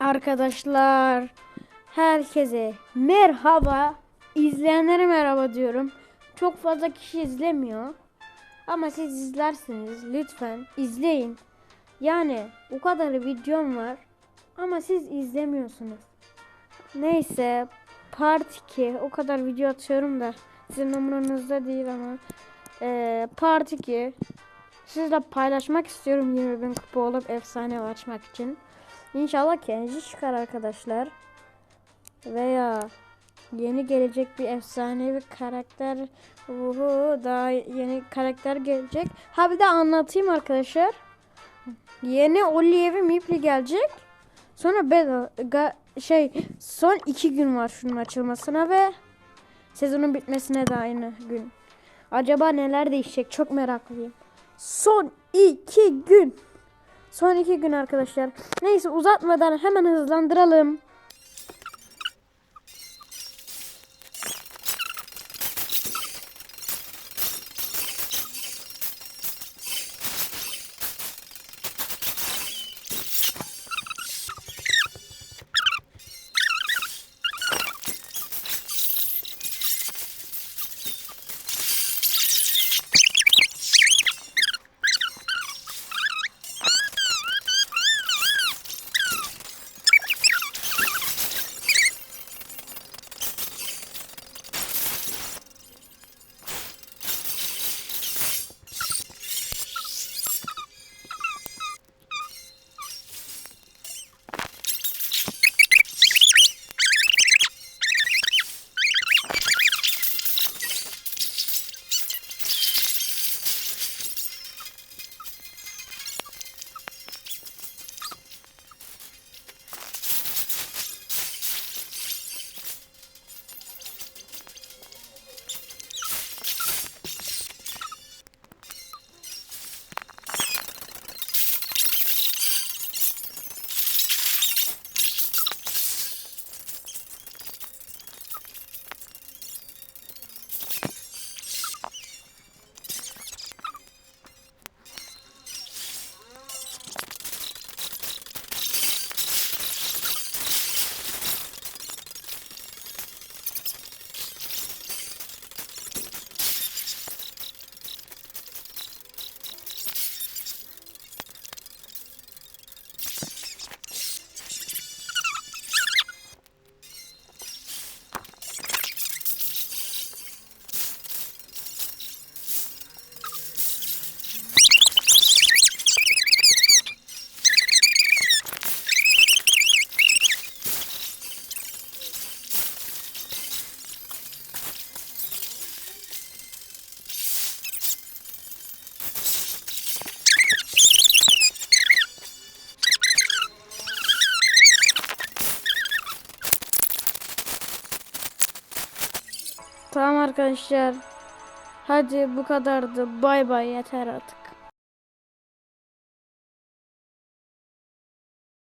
Arkadaşlar herkese merhaba. İzleyenlere merhaba diyorum. Çok fazla kişi izlemiyor. Ama siz izlersiniz lütfen izleyin. Yani o kadar videom var ama siz izlemiyorsunuz. Neyse part 2 o kadar video atıyorum da sizin umurunuzda değil ama eee part 2 sizle paylaşmak istiyorum 20 bin kupa olup efsane açmak için. İnşallah kendisi çıkar arkadaşlar. Veya yeni gelecek bir efsanevi karakter. Uhu, daha yeni karakter gelecek. Ha bir de anlatayım arkadaşlar. Yeni Olive'i Mipli gelecek. Sonra ga- şey son iki gün var şunun açılmasına ve sezonun bitmesine de aynı gün. Acaba neler değişecek çok meraklıyım. Son iki gün. Son iki gün arkadaşlar. Neyse uzatmadan hemen hızlandıralım. Tamam arkadaşlar. Hadi bu kadardı. Bay bay yeter artık.